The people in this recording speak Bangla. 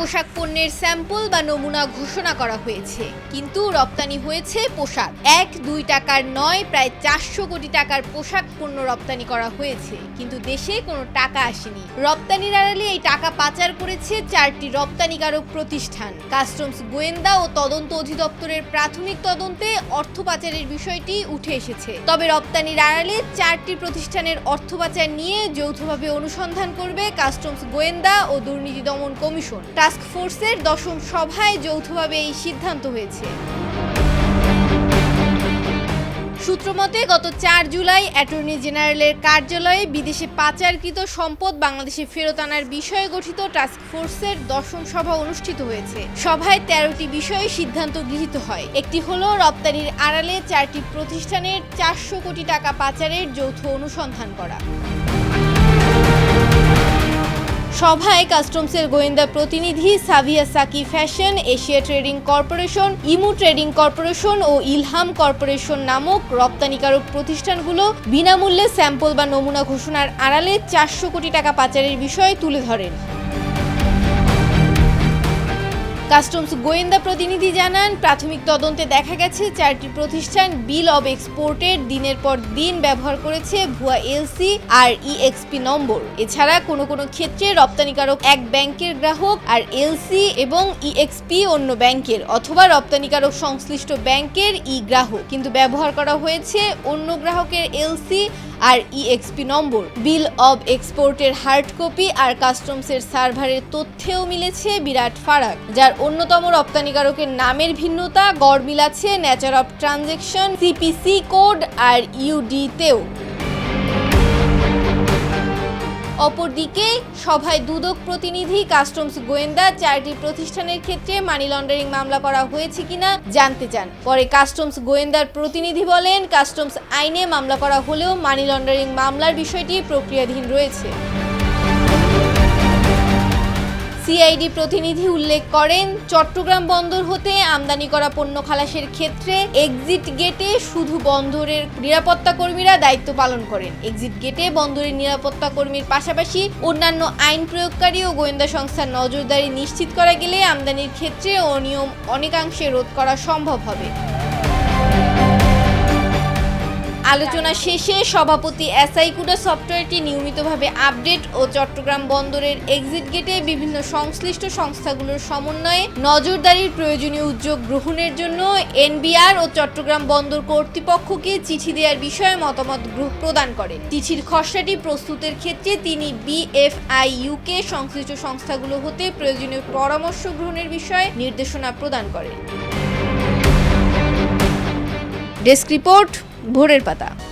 পোশাক পণ্যের স্যাম্পল বা নমুনা ঘোষণা করা হয়েছে। কিন্তু রপ্তানি হয়েছে পোশাক। এক, দুই টাকার নয়, প্রায় চারশো কোটি টাকার পোশাক পণ্য রপ্তানি করা হয়েছে। কিন্তু দেশে কোনো টাকা আসেনি। রপ্তানির আড়ালে এই টাকা পাচার করেছে চারটি রপ্তানিকারক প্রতিষ্ঠান। কাস্টমস গোয়েন্দা ও তদন্ত অধিদপ্তরের প্রাথমিক তদন্তে অর্থ পাচারের বিষয়টি উঠে এসেছে। তবে রপ্তানির আড়ালে চারটি প্রতিষ্ঠানের অর্থ পাচার নিয়ে যৌথভাবে অনুসন্ধান করবে কাস্টমস গোয়েন্দা ও দুর্নীতি দমন কমিশন। টাস্ক ফোর্সের দশম সভায় যৌথভাবে এই সিদ্ধান্ত হয়েছে। সূত্রমতে গত চার জুলাই অ্যাটর্নি জেনারেলের কার্যালয়ে বিদেশে পাচারকৃত সম্পদ বাংলাদেশে ফেরত আনার বিষয়ে গঠিত টাস্ক ফোর্সের দশম সভা অনুষ্ঠিত হয়েছে। সভায় তেরোটি বিষয়ে সিদ্ধান্ত গৃহীত হয়। একটি হলো, রপ্তানির আড়ালে চারটি প্রতিষ্ঠানের চারশো কোটি টাকা পাচারের যৌথ অনুসন্ধান করা। সভায় কাস্টমসের গোয়েন্দা প্রতিনিধি Saviya Saki fashion, Asia trading corporation, Emu trading corporation ও ইলহাম কর্পোরেশন নামক রপ্তানিকারক প্রতিষ্ঠানগুলো বিনামূল্যে স্যাম্পল বা নমুনা ঘোষণার আড়ালে চারশো কোটি টাকা পাচারের বিষয়ে তুলে ধরেন। কাস্টমস গোয়েন্দা প্রতিনিধি জানান, প্রাথমিক তদন্তে দেখা গেছে চারটি প্রতিষ্ঠান বিল অব এক্সপোর্টের দিনের পর দিন ব্যবহার করেছে ভুয়া এলসি আর ইএক্সপি নম্বর। এছাড়া কোনো কোনো ক্ষেত্রে রপ্তানিকারক এক ব্যাংকের গ্রাহক আর এলসি এবং ইএক্সপি অন্য ব্যাংকের, অথবা রপ্তানিকারক সংশ্লিষ্ট ব্যাংকের ই গ্রাহক। কিন্তু ব্যবহার করা হয়েছে অন্য গ্রাহকের এলসি আর ইএক্সপি নম্বর। বিল অব এক্সপোর্টের হার্ড কপি আর কাস্টমসের সার্ভারের তথ্যেও মিলেছে বিরাট ফারাক, যার অন্যতম রপ্তানিকারকের নামের ভিন্নতা গড় মিলাচ্ছে nature of transaction CPC code আর ইউডিতেও অপরদিকে সভায় দুদক প্রতিনিধি, কাস্টমস গোয়েন্দা চারটি প্রতিষ্ঠানের ক্ষেত্রে মানি লন্ডারিং মামলা করা হয়েছে কিনা জানতে চান। পরে কাস্টমস গোয়েন্দার প্রতিনিধি বলেন, কাস্টমস আইনে মামলা করা হলেও মানি লন্ডারিং মামলার বিষয়টি প্রক্রিয়াধীন রয়েছে। সিআইডি প্রতিনিধি উল্লেখ করেন, চট্টগ্রাম বন্দর হতে আমদানি করা পণ্য খালাসের ক্ষেত্রে এক্সিট গেটে শুধু বন্দরের নিরাপত্তা কর্মীরা দায়িত্ব পালন করেন। এক্সিট গেটে বন্দরের নিরাপত্তা কর্মীর পাশাপাশি অন্যান্য আইন প্রয়োগকারী ও গোয়েন্দা সংস্থার নজরদারি নিশ্চিত করা গেলে আমদানির ক্ষেত্রে অনিয়ম অনেকাংশে রোধ করা সম্ভব হবে। আলোচনা শেষে সভাপতি এসআই কুডা সফটওয়্যারটি নিয়মিতভাবে আপডেট ও চট্টগ্রাম বন্দরের এক্সিট গেটে বিভিন্ন সংশ্লিষ্ট সংস্থাগুলোর সমন্বয়ে নজরদারির প্রয়োজনীয় উদ্যোগ গ্রহণের জন্য এনবিআর ও চট্টগ্রাম বন্দর কর্তৃপক্ষকে চিঠি দেওয়ার বিষয়ে মতামত প্রদান করেন চিঠির খসড়াটি প্রস্তুতের ক্ষেত্রে তিনি বিএফআইইউকে সংশ্লিষ্ট সংস্থাগুলো হতে প্রয়োজনীয় পরামর্শ গ্রহণের বিষয়ে নির্দেশনা প্রদান করেন। ডেস্ক রিপোর্ট ভোরের পাতা।